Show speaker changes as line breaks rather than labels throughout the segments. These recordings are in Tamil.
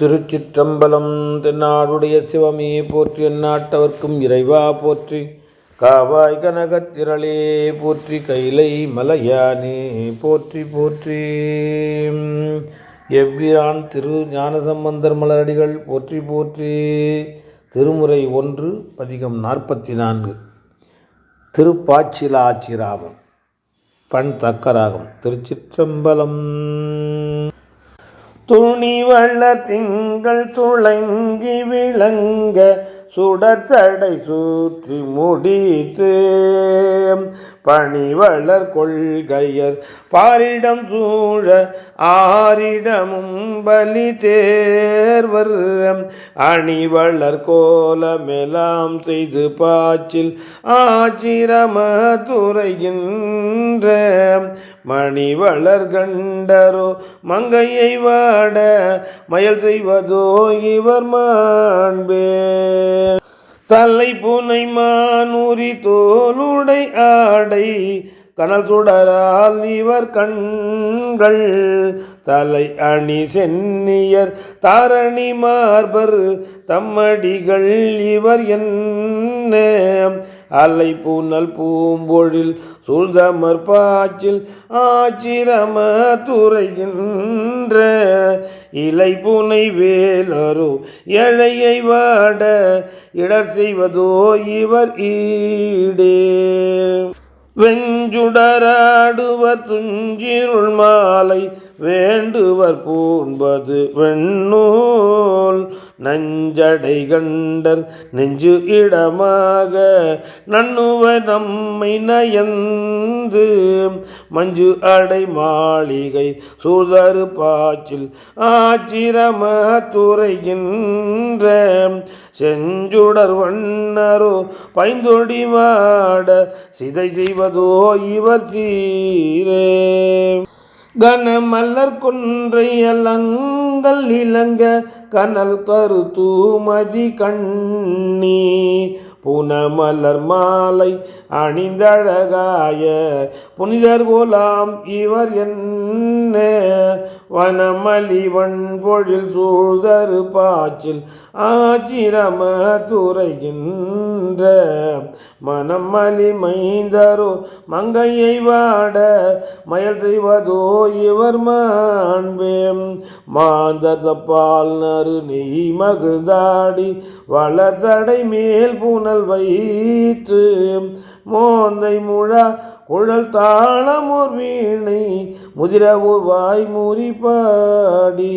திருச்சிற்றம்பலம் தென்னாடுடைய சிவமே போற்றி எந்நாட்டவர்க்கும் இறைவா போற்றி. காவாய் கனகத்திரளே போற்றி கைலை மலையானே போற்றி போற்றி. எவ்விரான் திரு ஞானசம்பந்தர் மலரடிகள் போற்றி போற்றி. திருமுறை ஒன்று பதிகம் நாற்பத்தி நான்கு திருப்பாச்சிலாச்சிராமம் பண் தக்கராகும். திருச்சிற்றம்பலம். துணிவள்ள திங்கள் துளங்கி விளங்க சுடற்சடை சூற்றி முடித்து பணிவளர் கொள்கையர். பாரிடம் சூழ ஆரிடமும் பலி தேர்வர். அணிவளர் கோலமெலாம் செய்து பாச்சில் ஆச்சிரம துறைகின்ற மணிவளர் கண்டரோ மங்கையை வாட மயல் செய்வதோ இவர் மாண்பே. தலை புனை மானூரி தோலுடை ஆடை கனல் சுடரால் இவர் கண்கள். தலை அணி சென்னியர் தாரணி மார்பர் தம்மடிகள் இவர் என்ன? அலை பூநல் பூம்பொழில் சூழ்ந்த பாச்சில் ஆச்சிரம துறைகின்ற இலை பூனை வேலரோ எழையை வாட இடர் செய்வதோ இவர் ஈடே. வெஞ்சுடராடுவர் துஞ்சிருள் மாலை வேண்டுவர் பூண்பது வெண்ணூல் நஞ்சடை கண்டர் நெஞ்சு இடமாக நண்ணுவ நம்மை நயந்து மஞ்சு அடை மாளிகை சூதரு பாச்சில் ஆச்சிரம துறைகின்ற செஞ்சுடர் வண்ணரோ பைந்தொடி வாட சிதை செய்வதோ இவர் சீரே. கனமல்லர் கொன்றை கூந்தல் இளங்க கனல் கரு கண்ணி. புனமலர் மாலை அணிந்தழகாய புனிதர் கோலாம் இவர் என்ன? வனமலி வன்பொழில் சூழ்தரு பாச்சில் ஆச்சிரம துறைகின்ற மனமலி மைந்தரோ மங்கையை வாட மயல் செய்வதோ இவர் மாண்பேம். மாந்தர் தப்பால் நறு நெய் மகிழ்ந்தாடி வளர்தடை மேல் புனல் வைத்து மோந்தை முழா குழல் தாளமோர் வீணை முதிரவோர் வாய் மூறி பாடி.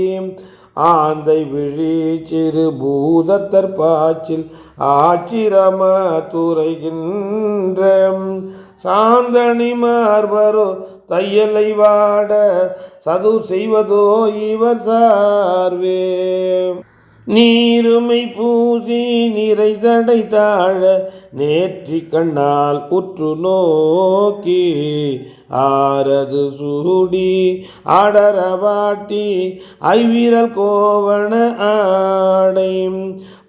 ஆந்தை விழி சிறு பூதத்தர் பாச்சில் ஆச்சிரம துறைகின்ற சாந்தனி மார்பரோ தையலை வாட சது செய்வதோ இவர் சார்வே. நீருமை பூசி நிறை சடை தாழ நேற்றி கண்ணால் உற்று நோக்கி ஆரது சூடி அடரவாட்டி ஐவிரல் கோவண ஆடை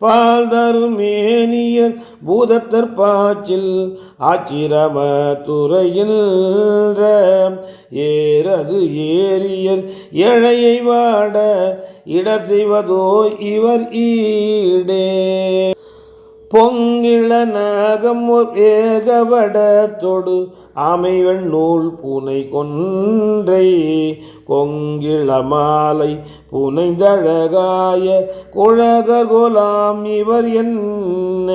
பால் தருமேனியர் பூதத்தர் பாச்சில் ஆச்சிரம துறையில் ஏறது ஏரியர் ஏழையை வாட இடர் செய்வதோ இவர் ஈடே. பொங்கிள நாகம் ஏகவடத்தொடு ஆமைவன் நூல் பூனை கொன்றை கொங்கிள மாலை புனைந்தழகாய குழகர் கோலாம் இவர் என்ன?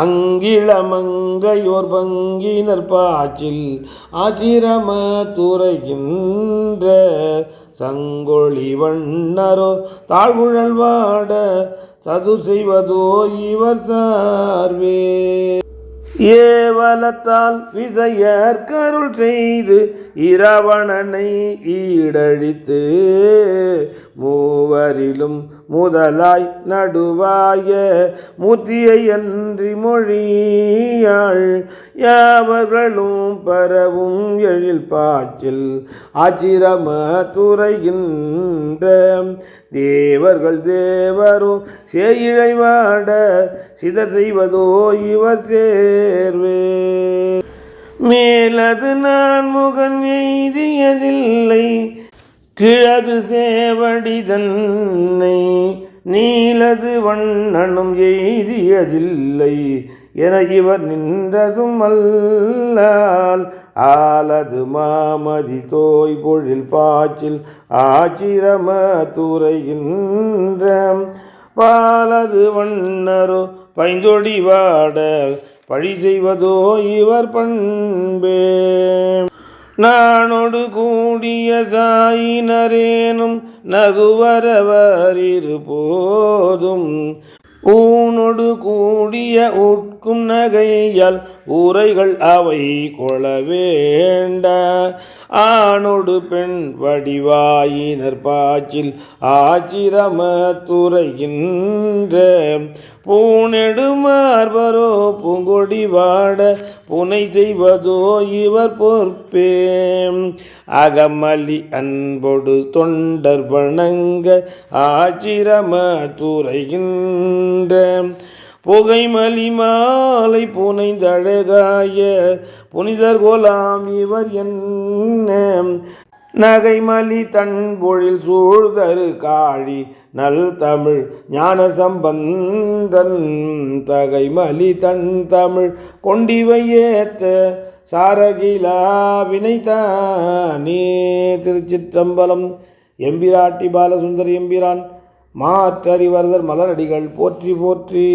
அங்கிளமங்கையோர் பங்கினர் பாச்சில் ஆச்சிரம துறைகின்ற சங்கொழி வண்ணரோ தாழ்வுழல் வாட சது செய்வதோ இவர் சார்வே. ஏவலத்தால் விதையர் கருள் செய்து இரவணனை ஈடழித்து மூவரிலும் முதலாய் நடுவாய முத்தியை அன்றி மொழியாள் யாவர்களும் பரவும் எழில் பாச்சில் ஆச்சிரம துறைகின்ற தேவர்கள் தேவரோ சேயிழை வாட சிதர் செய்வதோ இவர் சேர்வே. மேலது நான் முகன் எய்தியதில்லை கிழது சேவடி தன்னை நீலது வண்ணனும் எய்தியதில்லை என இவர் நின்றதும் அல்லால் ஆலது மாமதி தோய் பொழில் பாச்சில் ஆச்சிரம துறைகின்ற பாலது வண்ணரோ பைந்தொடி வாட பழி செய்வதோ இவர் பண்பே. நானொடு கூடிய தாயினரேனும் நகுவரவரிரு போதும். ஊனொடு கூடிய உட்கும் நகையால் உரைகள் அவை கொள வேண்ட. ஆணொடு பெண் வடிவாயினர் பாச்சில் ஆச்சிரம துறைகின்ற. பூனெடுமார்வரோ பூங்கொடி வாட புனை செய்வதோ இவர் பொற்பே. அகமலி அன்பொடு தொண்டர் வணங்க ஆச்சிரம துறைகின்ற. புகைமலி மாலை புனைந்தழகாய புனிதர் கோலாம் இவர் என்ன? நகைமலி தன்பொழில் சூழ்தரு காழி நல் தமிழ் ஞான சம்பந்தன். தகைமலி தன் தமிழ் கொண்டிவையேத்த சாரகிலா வினைதானே. திருச்சிற்றம்பலம் எம்பிராட்டி பாலசுந்தர் எம்பிரான் மாற்றறிவர்தர் மலரடிகள் போற்றி போற்றி.